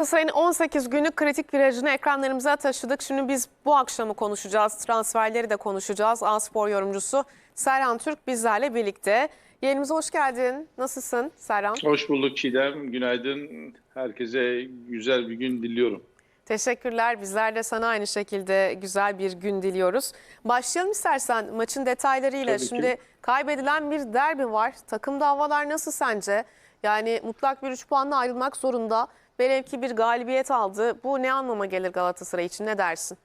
Galatasaray'ın 18 günlük kritik virajını ekranlarımıza taşıdık. Şimdi biz bu akşamı konuşacağız. Transferleri de konuşacağız. A-Spor yorumcusu Serhan Türk bizlerle birlikte. Yayınımıza hoş geldin. Nasılsın Serhan? Hoş bulduk Çiğdem. Günaydın. Herkese güzel bir gün diliyorum. Teşekkürler. Bizler de sana aynı şekilde güzel bir gün diliyoruz. Başlayalım istersen maçın detaylarıyla. Tabii ki. Şimdi kaybedilen bir derbi var. Takımda havalar nasıl sence? Yani mutlak bir 3 puanla ayrılmak zorunda. Velev ki bir galibiyet aldı. Bu ne anlama gelir Galatasaray için? Ne dersin?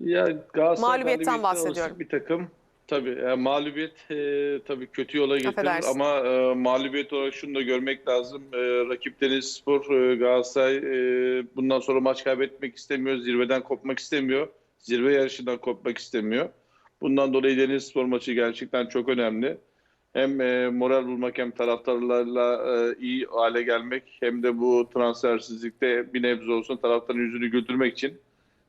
Ya Galatasaray Mağlubiyetten galibiyetine bahsediyorum. Bir takım. Tabii yani mağlubiyet e, tabii kötü yola getirir Affedersin. ama e, mağlubiyet olarak şunu da görmek lazım. E, rakip Denizspor, e, Galatasaray e, bundan sonra maç kaybetmek istemiyor. Zirveden kopmak istemiyor. Zirve yarışından kopmak istemiyor. Bundan dolayı Denizspor maçı gerçekten çok önemli. Hem e, moral bulmak hem taraftarlarla e, iyi hale gelmek hem de bu transfersizlikte bir nebze olsun taraftarın yüzünü güldürmek için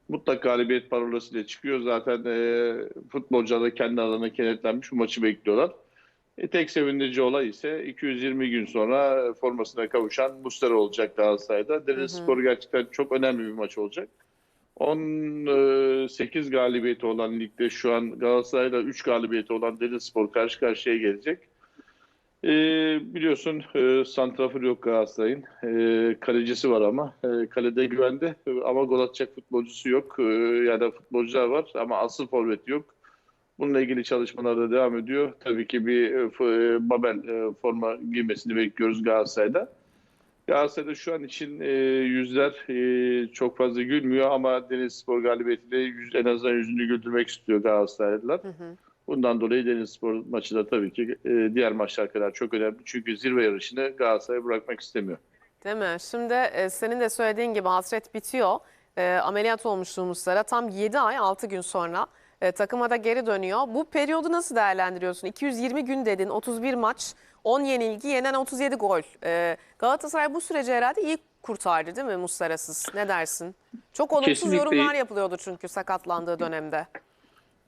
mutlak galibiyet parolasıyla çıkıyor. Zaten e, futbolcular da kendi alanına kenetlenmiş bu maçı bekliyorlar. E, tek sevindirici olay ise 220 gün sonra formasına kavuşan Muslera olacak Galatasaray'da. Denizspor gerçekten çok önemli bir maç olacak. 18 galibiyeti olan ligde şu an Galatasaray'la 3 galibiyeti olan Denizspor karşı karşıya gelecek. E, biliyorsun e, santrafor yok Galatasaray'ın. E, kalecisi var ama. E, kalede güvende E, ama gol atacak futbolcusu yok. E, ya da futbolcular var ama asıl forvet yok. Bununla ilgili çalışmalar da devam ediyor. Tabii ki bir e, e, Babel e, forma giymesini bekliyoruz Galatasaray'da. Galatasaray'da şu an için e, yüzler e, çok fazla gülmüyor ama Denizspor galibiyetiyle yüz, en azından yüzünü güldürmek istiyor Galatasaraylılar. Bundan dolayı Denizspor maçı da tabii ki e, diğer maçlar kadar çok önemli. Çünkü zirve yarışını Galatasaray bırakmak istemiyor. Değil mi? Şimdi e, senin de söylediğin gibi hasret bitiyor. E, ameliyat olmuştu Muslera. Tam 7 ay 6 gün sonra e, takıma da geri dönüyor. Bu periyodu nasıl değerlendiriyorsun? 220 gün dedin, 31 maç, 10 yenilgi, yenen 37 gol. E, Galatasaray bu süreci herhalde iyi kurtardı değil mi Muslera'sız? Ne dersin? Çok olumsuz Kesinlikle yorumlar yapılıyordu çünkü sakatlandığı dönemde.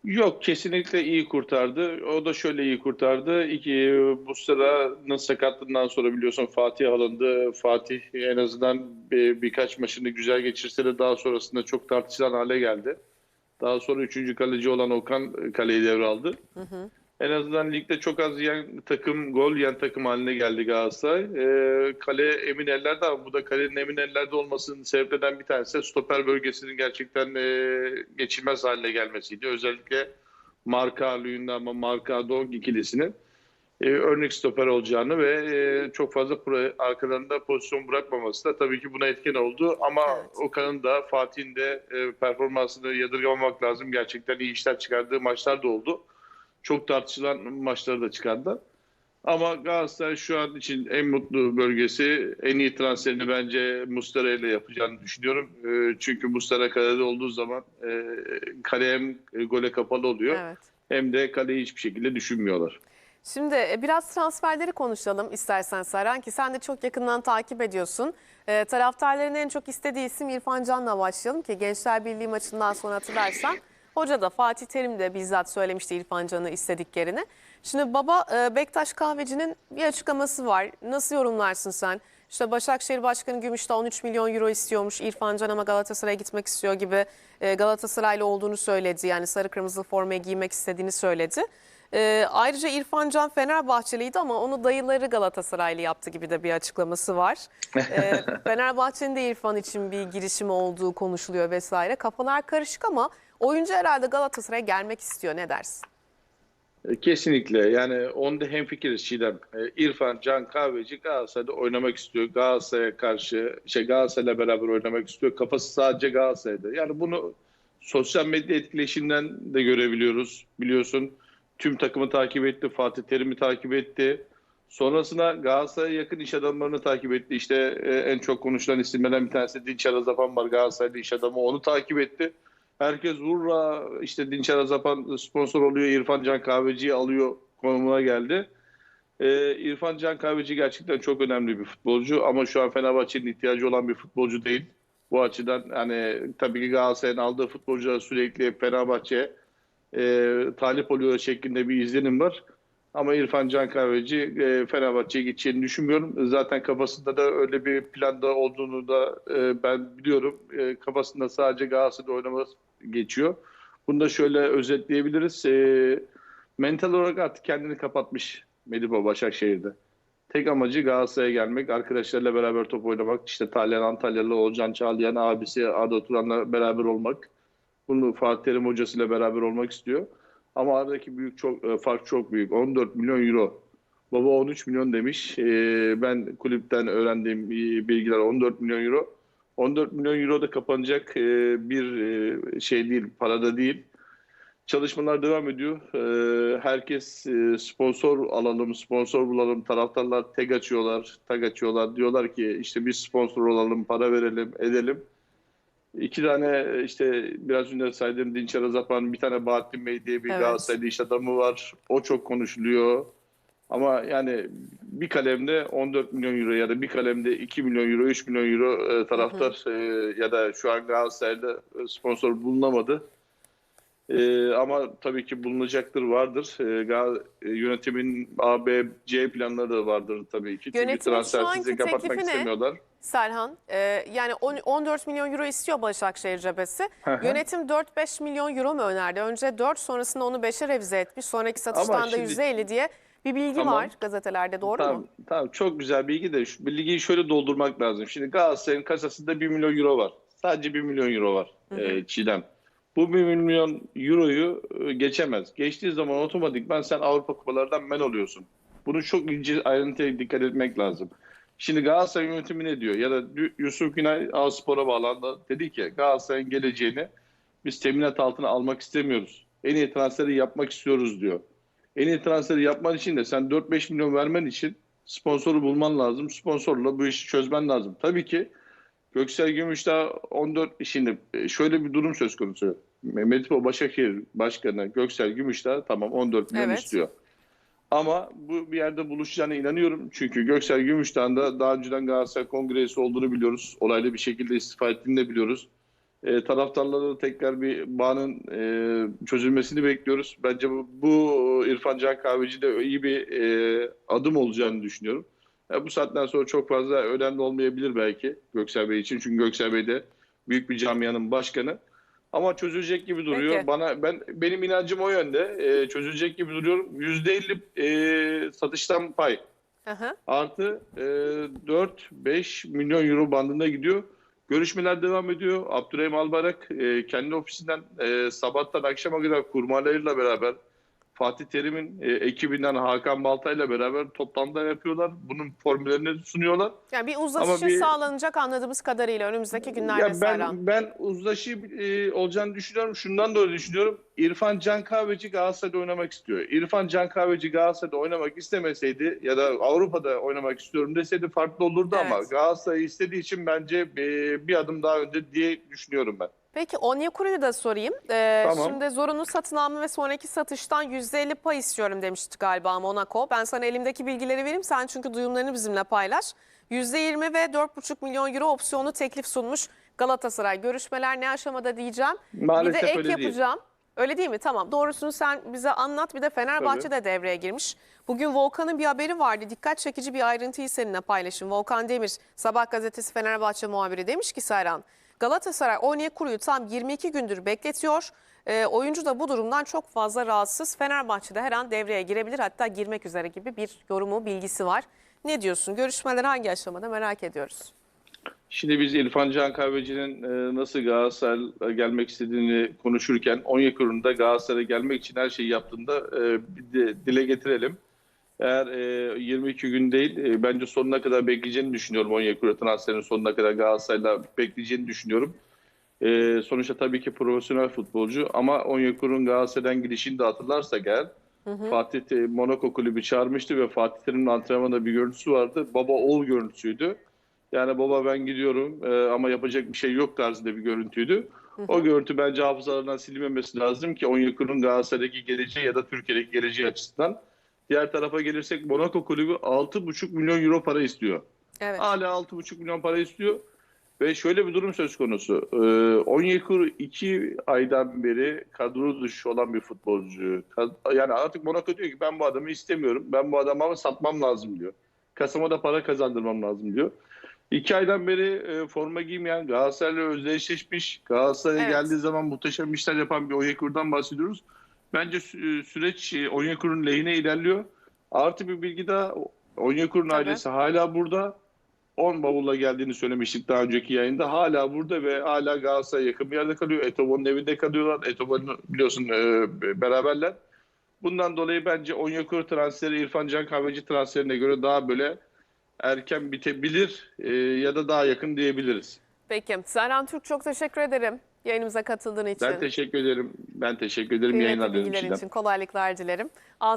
Yok kesinlikle iyi kurtardı. O da şöyle iyi kurtardı. İki, bu sıranın sakatlığından sonra biliyorsun Fatih alındı. Fatih en azından bir, birkaç maçını güzel geçirse de daha sonrasında çok tartışılan hale geldi. Daha sonra üçüncü kaleci olan Okan kaleyi devraldı. En azından ligde çok az yiyen takım, gol yiyen takım haline geldi Galatasaray. Ee, kale emin ellerde ama bu da kalenin emin ellerde olmasının sebeplerinden bir tanesi de stoper bölgesinin gerçekten e, geçilmez haline gelmesiydi. Özellikle Marka Luyenda ama Marka Dong ikilisinin e, örnek stoper olacağını ve e, çok fazla pro- arkalarında pozisyon bırakmaması da tabii ki buna etken oldu. Ama Evet. Okan'ın da Fatih'in de e, performansını yadırgamamak lazım. Gerçekten iyi işler çıkardığı maçlar da oldu. Çok tartışılan maçları da çıkardı. Ama Galatasaray şu an için en mutlu bölgesi en iyi transferini bence Mustara ile yapacağını düşünüyorum. E, çünkü Mustara kalede olduğu zaman e, kale hem gole kapalı oluyor Evet. hem de kaleyi hiçbir şekilde düşünmüyorlar. Şimdi e, biraz transferleri konuşalım istersen Serhan ki sen de çok yakından takip ediyorsun. E, taraftarların en çok istediği isim İrfan Can'la başlayalım ki Gençler Birliği maçından sonra hatırlarsan hoca da Fatih Terim de bizzat söylemişti İrfan Can'ı istediklerini. Şimdi baba e, Bektaş Kahveci'nin bir açıklaması var. Nasıl yorumlarsın sen? İşte Başakşehir Başkanı Gümüş'te 13 milyon euro istiyormuş. İrfan Can ama Galatasaray'a gitmek istiyor gibi e, Galatasaraylı olduğunu söyledi. Yani sarı kırmızı formayı giymek istediğini söyledi. Ee, ayrıca İrfan Can Fenerbahçeliydi ama onu dayıları Galatasaraylı yaptı gibi de bir açıklaması var. Ee, Fenerbahçe'nin de İrfan için bir girişimi olduğu konuşuluyor vesaire. Kafalar karışık ama oyuncu herhalde Galatasaray'a gelmek istiyor. Ne dersin? E, Kesinlikle yani onda hemfikiriz Çiğdem. E, İrfan Can Kahveci Galatasaray'da oynamak istiyor. Galatasaray'a karşı şey Galatasaray'la beraber oynamak istiyor. Kafası sadece Galatasaray'da. Yani bunu sosyal medya etkileşiminden de görebiliyoruz. Biliyorsun tüm takımı takip etti. Fatih Terim'i takip etti. Sonrasında Galatasaray'a yakın iş adamlarını takip etti. İşte e, en çok konuşulan isimlerden bir tanesi Dinçer Azapan var. Galatasaraylı iş adamı. Onu takip etti. Herkes vurra işte Dinçer Azapan sponsor oluyor. İrfan Can Kahveci'yi alıyor konumuna geldi. Ee, İrfan Can Kahveci gerçekten çok önemli bir futbolcu ama şu an Fenerbahçe'nin ihtiyacı olan bir futbolcu değil. Bu açıdan hani tabii ki Galatasaray'ın aldığı futbolcular sürekli Fenerbahçe'ye e, talip oluyor şeklinde bir izlenim var. Ama İrfan Can Kahveci e, Fenerbahçe'ye gideceğini düşünmüyorum. Zaten kafasında da öyle bir planda olduğunu da e, ben biliyorum. E, kafasında sadece Galatasaray'da oynaması geçiyor. Bunu da şöyle özetleyebiliriz. E, mental olarak artık kendini kapatmış Medipo Başakşehir'de. Tek amacı Galatasaray'a gelmek, arkadaşlarıyla beraber top oynamak. İşte Talyan Antalyalı, Olcan Çağlayan, abisi Arda Turan'la beraber olmak. Bunu Fatih Terim hocasıyla beraber olmak istiyor. Ama aradaki büyük çok e, fark çok büyük. 14 milyon euro. Baba 13 milyon demiş. E, ben kulüpten öğrendiğim e, bilgiler 14 milyon euro. 14 milyon euro da kapanacak bir şey değil, parada değil. Çalışmalar devam ediyor. Herkes sponsor alalım, sponsor bulalım. Taraftarlar tag açıyorlar, tag açıyorlar. Diyorlar ki işte biz sponsor olalım, para verelim, edelim. İki tane işte biraz önce saydığım Dinçer Azapan, bir tane Bahattin Bey diye bir Evet. Galatasaraylı iş adamı var. O çok konuşuluyor. Ama yani bir kalemde 14 milyon euro ya da bir kalemde 2 milyon euro, 3 milyon euro e, taraftar e, ya da şu an Galatasaray'da e, sponsor bulunamadı. E, ama tabii ki bulunacaktır, vardır. E, Gal- e, yönetimin A, B, C planları da vardır tabii ki. Çünkü Yönetimin şu transfersizi anki kapatmak teklifi ne? istemiyorlar. Serhan, e, yani on- 14 milyon euro istiyor Başakşehir cephesi. hı. Yönetim 4-5 milyon euro mu önerdi? Önce 4 sonrasında onu 5'e revize etmiş. Sonraki satıştan da şimdi- %50 diye bir bilgi Tamam. var gazetelerde doğru tamam, mu? Tamam çok güzel bilgi de şu, ligi şöyle doldurmak lazım. Şimdi Galatasaray'ın kasasında 1 milyon euro var. Sadece 1 milyon euro var e, Çiğdem. Bu 1 milyon euroyu e, geçemez. Geçtiği zaman otomatikman sen Avrupa kupalardan men oluyorsun. Bunu çok ince ayrıntıya dikkat etmek lazım. Şimdi Galatasaray yönetimi ne diyor? Ya da Yusuf Günay Aspor'a bağlandı. Dedi ki Galatasaray'ın geleceğini biz teminat altına almak istemiyoruz. En iyi transferi yapmak istiyoruz diyor. En iyi transferi yapman için de sen 4-5 milyon vermen için sponsoru bulman lazım. Sponsorla bu işi çözmen lazım. Tabii ki Göksel Gümüşdağ 14 şimdi e, şöyle bir durum söz konusu. Mehmet İpo Başakşehir Başkanı Göksel Gümüşdağ tamam 14 milyon Evet. istiyor. Ama bu bir yerde buluşacağına inanıyorum. Çünkü Göksel Gümüşdağ'ın da daha önceden Galatasaray Kongresi olduğunu biliyoruz. Olaylı bir şekilde istifa ettiğini de biliyoruz. E, taraftarlarla da tekrar bir bağın e, çözülmesini bekliyoruz. Bence bu, bu İrfan Can Kahveci de iyi bir e, adım olacağını düşünüyorum. Ya bu saatten sonra çok fazla önemli olmayabilir belki Göksel Bey için. Çünkü Göksel Bey de büyük bir camianın başkanı. Ama çözülecek gibi duruyor. Peki. Bana ben benim inancım o yönde. E, çözülecek gibi duruyor. %50 e, satıştan pay hı. artı e, 4-5 milyon euro bandında gidiyor. Görüşmeler devam ediyor. Abdurrahim Albayrak e, kendi ofisinden e, sabahtan akşama kadar kurmaylarıyla beraber Fatih Terim'in e, ekibinden Hakan Baltay'la beraber toplantılar yapıyorlar. Bunun formüllerini sunuyorlar. Yani bir uzlaşı Ama bir- sağlanacak anladığımız kadarıyla önümüzdeki günlerde Ya Serhan. ben ben uzlaşı e, olacağını düşünüyorum. Şundan dolayı düşünüyorum. İrfan Can Kahveci Galatasaray'da oynamak istiyor. İrfan Can Kahveci Galatasaray'da oynamak istemeseydi ya da Avrupa'da oynamak istiyorum deseydi farklı olurdu ama Evet. Galatasaray istediği için bence e, bir adım daha önde diye düşünüyorum ben. Peki Onyekuru'yu da sorayım. Ee, Tamam. Şimdi zorunlu satın alma ve sonraki satıştan %50 pay istiyorum demişti galiba Monaco. Ben sana elimdeki bilgileri vereyim. Sen çünkü duyumlarını bizimle paylaş. %20 ve 4,5 milyon euro opsiyonlu teklif sunmuş Galatasaray. Görüşmeler ne aşamada diyeceğim. Maalesef bir de ek öyle değil. yapacağım. Öyle değil mi? Tamam. Doğrusunu sen bize anlat. Bir de Fenerbahçe de devreye girmiş. Bugün Volkan'ın bir haberi vardı. Dikkat çekici bir ayrıntıyı seninle paylaşayım. Volkan Demir, Sabah gazetesi Fenerbahçe muhabiri demiş ki Serhan, Galatasaray Onyekuru'yu tam 22 gündür bekletiyor. Ee, oyuncu da bu durumdan çok fazla rahatsız. Fenerbahçe de her an devreye girebilir hatta girmek üzere gibi bir yorumu, bilgisi var. Ne diyorsun? Görüşmeler hangi aşamada merak ediyoruz. Şimdi biz İrfan Can Kahveci'nin e, nasıl Galatasaray'a gelmek istediğini konuşurken Onyekuru'nun da Galatasaray'a gelmek için her şeyi yaptığında e, dile getirelim. Eğer e, 22 gün değil, e, bence sonuna kadar bekleyeceğini düşünüyorum Onyekuru transferinin sonuna kadar Galatasaray'la bekleyeceğini düşünüyorum. E, sonuçta tabii ki profesyonel futbolcu ama Onyekuru'nun Galatasaray'dan gidişini de hatırlarsak eğer Fatih Te- Monaco kulübü çağırmıştı ve Fatih Terim'in antrenmanda bir görüntüsü vardı. Baba oğul görüntüsüydü. Yani baba ben gidiyorum e, ama yapacak bir şey yok tarzında bir görüntüydü. O görüntü bence hafızalarından silinmemesi lazım ki Onyekuru'nun Galatasaray'daki geleceği ya da Türkiye'deki geleceği açısından. Diğer tarafa gelirsek Monaco kulübü 6,5 milyon euro para istiyor. Evet. Hala 6,5 milyon para istiyor. Ve şöyle bir durum söz konusu. Ee, Onyekuru iki aydan beri kadro dışı olan bir futbolcu. Yani artık Monaco diyor ki ben bu adamı istemiyorum. Ben bu adamı ama satmam lazım diyor. Kasım'a da para kazandırmam lazım diyor. İki aydan beri e, forma giymeyen Galatasaray'la özdeşleşmiş. Galatasaray'a Evet. geldiği zaman muhteşem işler yapan bir Onyekuru'dan bahsediyoruz. Bence sü- süreç e, Onyekuru'nun lehine ilerliyor. Artı bir bilgi daha Onyekuru'nun Tabii. ailesi hala burada. 10 bavulla geldiğini söylemiştik daha önceki yayında. Hala burada ve hala Galatasaray'a yakın bir yerde kalıyor. Etobo'nun evinde kalıyorlar. Etobo'nun biliyorsun e, beraberler. Bundan dolayı bence Onyekuru transferi İrfan Can Kahveci transferine göre daha böyle erken bitebilir e, ya da daha yakın diyebiliriz. Peki. Serhan Türk çok teşekkür ederim yayınımıza katıldığın için. Ben teşekkür ederim. Ben teşekkür ederim Kıymetli yayınladığınız bilgilerin için. için kolaylıklar dilerim.